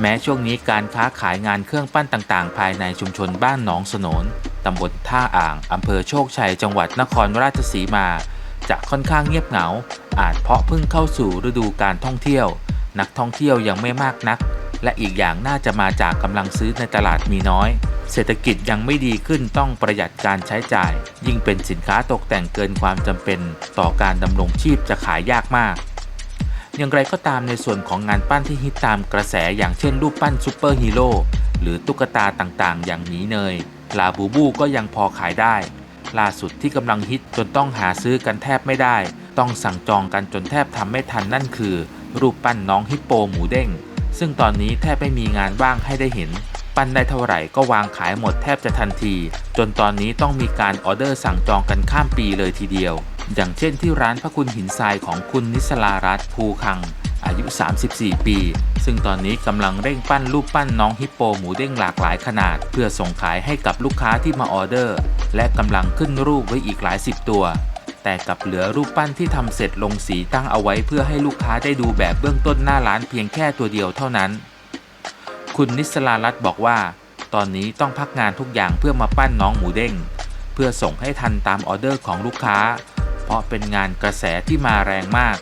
แม้ช่วงนี้การค้าขายงานเครื่องปั้นต่างๆ ภายในชุมชนบ้านหนองสนนตำบลท่าอ่าง อำเภอโชคชัย จังหวัดนครราชสีมา จะค่อนข้างเงียบเหงา อาจเพราะเพิ่งเข้าสู่ฤดูการท่องเที่ยว นักท่องเที่ยวยังไม่มากนัก และอีกอย่างน่าจะมาจากกำลังซื้อในตลาดมีน้อย เศรษฐกิจยังไม่ดีขึ้นต้องประหยัดการใช้จ่าย ยิ่งเป็นสินค้าตกแต่งเกินความจำเป็น ต่อการดำรงชีพจะขายยากมาก อย่างไรก็ตามในส่วนของงานปั้นที่ฮิตตามกระแสอย่างเช่นรูปปั้นซูเปอร์ฮีโร่หรือตุ๊กตาต่างๆ อย่างหมีเนย ลาบูบูก็ยังพอขายได้ ล่าสุดที่กำลังฮิตจนต้องหาซื้อกันแทบไม่ได้ ต้องสั่งจองกันจนแทบทำไม่ทันนั่นคือ รูปปั้นน้องฮิปโปหมูเด้ง ซึ่งตอนนี้แทบไม่มีงานว่างให้ได้เห็น ปั้นได้เท่าไหร่ก็วางขายหมดแทบจะทันที จนตอนนี้ต้องมีการออเดอร์สั่งจองกันข้ามปีเลยทีเดียว อย่างเช่นที่ร้านพระคุณหินทรายของคุณนิสลารัตภูคัง อายุ 34 ปี ซึ่งตอนนี้กำลังเร่งปั้นรูปปั้นน้องฮิปโปหมูเด้งหลากหลายขนาด เพื่อส่งขายให้กับลูกค้าที่มาออเดอร์ และกำลังขึ้นรูปไว้อีกหลายสิบตัว แต่กับเหลือรูปปั้นที่ทำเสร็จลงสีตั้งเอาไว้เพื่อให้ลูกค้าได้ดูแบบเบื้องต้นหน้าร้านเพียงแค่ตัวเดียวเท่านั้น คุณนิสลารัตบอกว่า ตอนนี้ต้องพักงานทุกอย่างเพื่อมาปั้นน้องหมูเด้ง เพื่อส่งให้ทันตามออเดอร์ของลูกค้า ราะเป็นงานกระแสที่มาแรงมาก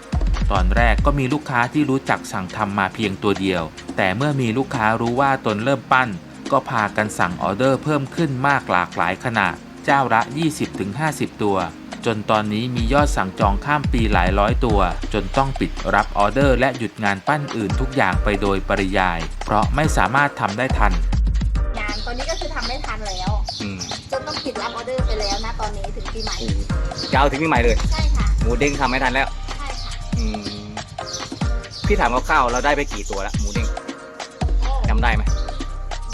ตอนแรกก็มีลูกค้าที่รู้จักสั่งทำมาเพียงตัวเดียว แต่เมื่อมีลูกค้ารู้ว่าตนเริ่มปั้น ก็พากันสั่งออเดอร์เพิ่มขึ้นมากหลากหลายขนาด เจ้าละ 20-50 ตัว จนตอนนี้มียอดสั่งจองข้ามปีหลายร้อยตัว จนต้องปิดรับออเดอร์และหยุดงานปั้นอื่นทุกอย่างไปโดยปริยาย เพราะไม่สามารถทำได้ทัน งานตอนนี้ก็คือทำไม่ทันแล้ว อืม จนต้องปิดรับออเดอร์ไปแล้วนะตอนนี้ถึงปีใหม่จะเอาถึงปีใหม่เลย ใช่ค่ะ หมูเด้งทำไม่ทันแล้ว ใช่ค่ะ อืมพี่ถามคร่าวๆเราได้ไปกี่ตัวแล้วหมูเด้งโอ้จำได้ไหม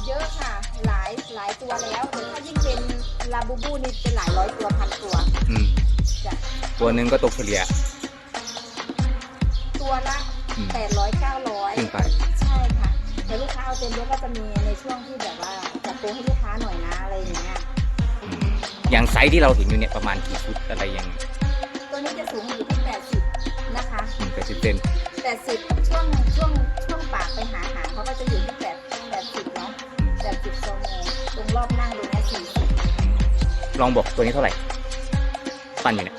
เยอะค่ะ หลายหลายตัวแล้วแต่ถ้ายิ่งเป็นลาบูบูนี่เป็นหลายร้อยตัวพันตัวอืม จ้ะตัวหนึ่งก็ตกเฉลี่ย ตัวละอืม แปดร้อยเก้าร้อยขึ้นไป ใช่ค่ะแต่ลูกค้าเอาเต็มเยอะก็จะมีในช่วงที่แบบว่าจัดโปรให้ลูกค้าหน่อยนะอะไร อย่างไซส์ที่เราเห็นอยู่เนี่ยประมาณกี่ฟุตอะไรยังตัวนี้จะสูงอยู่ที่แปดสิบนะคะ แปดสิบเซนแปดสิบช่วงช่วงช่วงปากไปหาหางเขาก็จะอยู่ที่แปดแปดสิบเนาะแปดสิบโซโมตรงรอบนั่งตรงเนี้สี่สิบลองบอกตัวนี้เท่าไหร่ ปั้นอยู่เนี่ย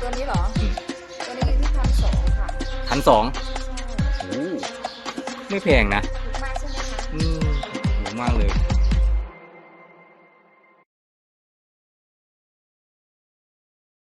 ตัวนี้เหรออืมตัวนี้อยู่ที่พันสองค่ะพันสองใช่ไม่แพงนะถูกมากใช่ไหมคะ อืมถูกมากเลยอื